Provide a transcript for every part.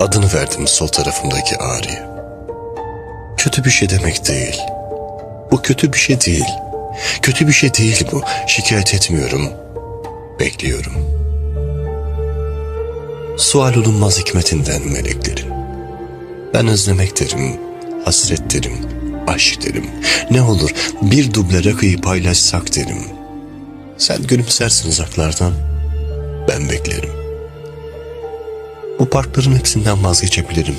Adını verdim sol tarafımdaki ağrıya. Kötü bir şey demek değil. Bu kötü bir şey değil. Kötü bir şey değil bu. Şikayet etmiyorum. Bekliyorum. Sual olunmaz hikmetinden meleklerin. Ben özlemek derim, hasret derim, aşk derim. Ne olur bir duble rakıyı paylaşsak derim. Sen gülümsersin uzaklardan, ben beklerim. Bu parkların hepsinden vazgeçebilirim.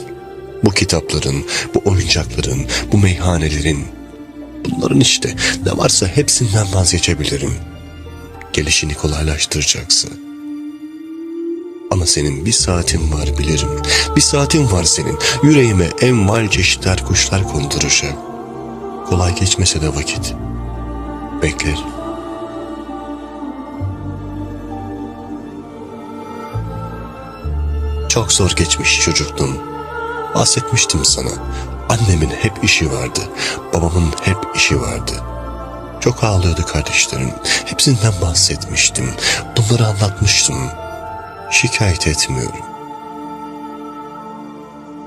Bu kitapların, bu oyuncakların, bu meyhanelerin, bunların işte ne varsa hepsinden vazgeçebilirim. Gelişini kolaylaştıracaksın. Ama senin bir saatin var bilirim. Bir saatin var senin. Yüreğime enval çeşitler kuşlar konduracak. Kolay geçmese de vakit. Beklerim. Çok zor geçmiş çocukluğum. Bahsetmiştim sana. Annemin hep işi vardı. Babamın hep işi vardı. Çok ağlıyordu kardeşlerim. Hepsinden bahsetmiştim. Bunları anlatmıştım. Şikayet etmiyorum.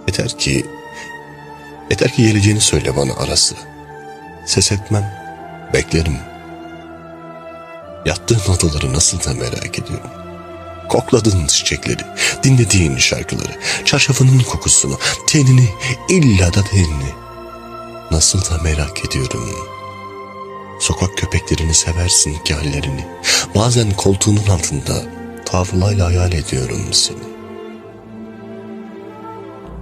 Yeter ki... Yeter ki geleceğini söyle bana arası. Ses etmem. Beklerim. Yattığın odaları nasıl da merak ediyorum. Kokladığın çiçekleri, dinlediğin şarkıları, çarşafının kokusunu, tenini, illa da tenini. Nasıl da merak ediyorum. Sokak köpeklerini seversin ki hallerini. Bazen koltuğunun altında tavlayla hayal ediyorum seni.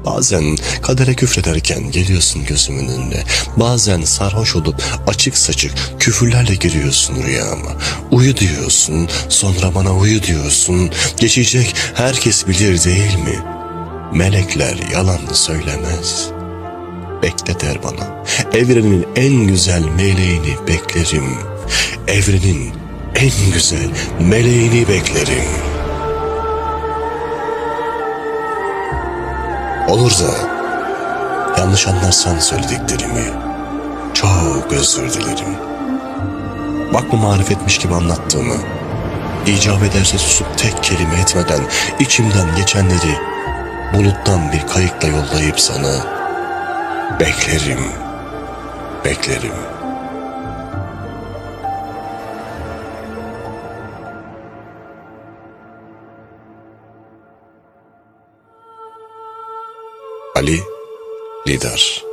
Bazen kadere küfrederken geliyorsun gözümün önüne. Bazen sarhoş olup açık saçık küfürlerle giriyorsun rüyama. Uyu diyorsun, sonra bana uyu diyorsun. Geçecek herkes bilir değil mi? Melekler yalan söylemez. Bekle der bana. Evrenin en güzel meleğini beklerim. Evrenin en güzel meleğini beklerim. Olur da yanlış anlarsan söylediklerimi çok özür dilerim. Bakma marifetmiş gibi anlattığımı. İcap ederse susup tek kelime etmeden içimden geçenleri buluttan bir kayıkla yollayıp sana beklerim, beklerim. Ali Lidar